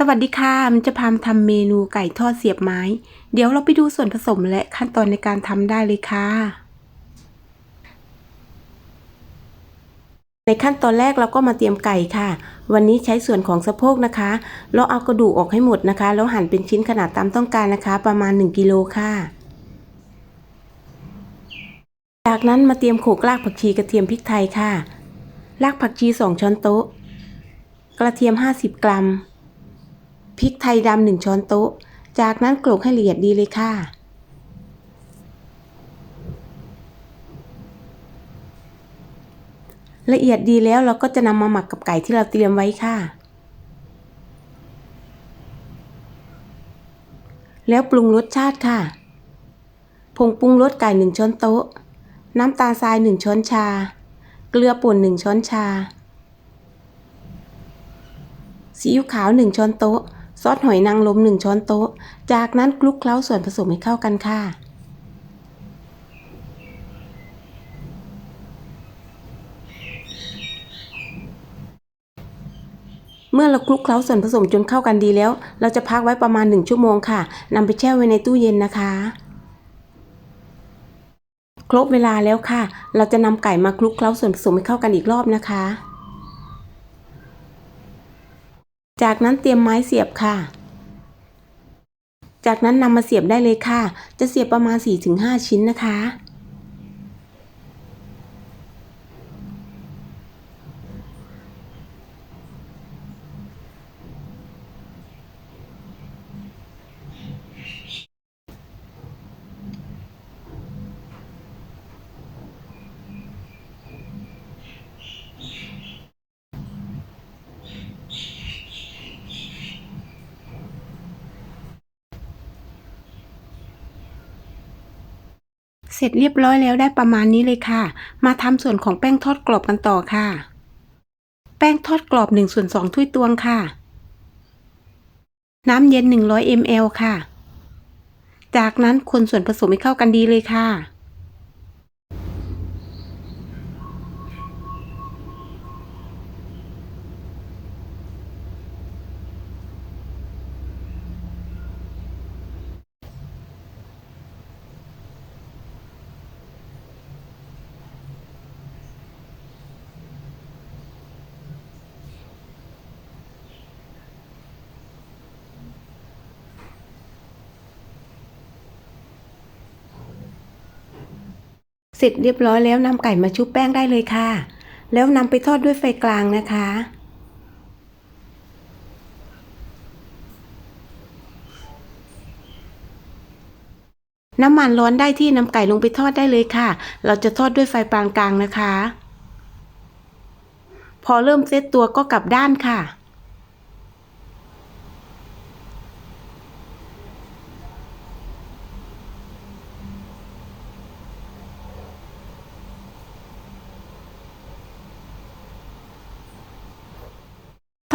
สวัสดีค่ะมันจะพามาทำเมนูไก่ทอดเสียบไม้ เดี๋ยวเราไปดูส่วนผสมและขั้นตอนในการทำได้เลยค่ะ ในขั้นตอนแรกเราก็มาเตรียมไก่ค่ะ วันนี้ใช้ส่วนของสะโพกนะคะ เราเอากระดูกออกให้หมดนะคะ แล้วหั่นเป็นชิ้นขนาดตามต้องการนะคะ ประมาณ 1 กิโลค่ะ จากนั้นมาเตรียมโขลกรากผักชีกระเทียมพริกไทยค่ะ รากผักชี 2 ช้อนโต๊ะ กระเทียม 50 กรัม พริกไทยดำหนึ่งช้อนโต๊ะ จากนั้นโขลกให้ละเอียดดีเลยค่ะ ละเอียดดีแล้วเราก็จะนำมาหมักกับไก่ที่เราเตรียมไว้ค่ะ แล้วปรุงรสชาติค่ะ ผงปรุงรสไก่หนึ่งช้อนโต๊ะ น้ำตาลทรายหนึ่งช้อนชา เกลือป่นหนึ่งช้อนชาซีอิ๊วขาว 1 ช้อนโต๊ะ ซอสหอยนางรม1ช้อนโต๊ะ จากนั้นคลุกเคล้าส่วนผสมให้เข้ากันค่ะ เมื่อเราคลุกเคล้าส่วนผสมจนเข้ากันดีแล้ว เราจะพักไว้ประมาณ 1 ชั่วโมงค่ะนำไปแช่ไว้ในตู้เย็นนะคะ ครบเวลาแล้วค่ะ เราจะนำไก่มาคลุกเคล้าส่วนผสมให้เข้ากันอีกรอบนะคะ จากนั้นเตรียมไม้เสียบค่ะ จากนั้นนำมาเสียบได้เลยค่ะ จะเสียบประมาณ 4-5 ชิ้นนะคะ เสร็จเรียบร้อยแล้วได้ประมาณนี้เลยค่ะ มาทำส่วนของแป้งทอดกรอบกันต่อค่ะ แป้งทอดกรอบ1ส่วน2ถ้วยตวงค่ะ น้ำเย็น 100 ml ค่ะ จากนั้นคนส่วนผสมให้เข้ากันดีเลยค่ะ เสร็จเรียบร้อยแล้วนำไก่มาชุบแป้งได้เลยค่ะ แล้วนำไปทอดด้วยไฟกลางนะคะ น้ำมันร้อนได้ที่นำไก่ลงไปทอดได้เลยค่ะ เราจะทอดด้วยไฟปานกลางนะคะ พอเริ่มเซตตัวก็กลับด้านค่ะ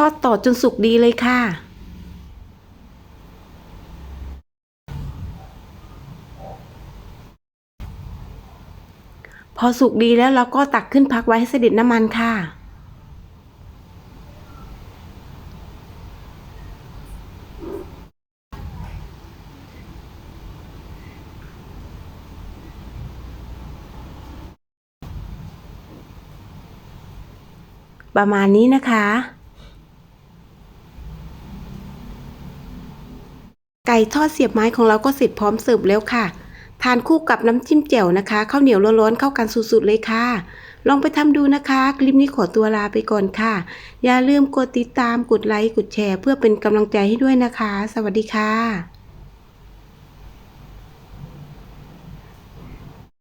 อดต่อจนสุกดีเลยค่ะ พอสุกดีแล้วเราก็ตักขึ้นพักไว้ให้เสด็จน้ำมันค่ะประมาณนี้นะคะ ก่ทอดเสียบไม้ของเราก็เสร็จพร้อมเสิร์ฟแล้วค่ะ ทานคู่กับน้ำจิ้มแจ่วนะคะข้าวเหนียวร้อนๆเข้ากันสุดๆเลยค่ะ ลองไปทำดูนะคะ คลิปนี้ขอตัวลาไปก่อนค่ะ อย่าลืมกดติดตามกดไลค์กดแชร์ เพื่อเป็นกำลังใจให้ด้วยนะคะ สวัสดีค่ะ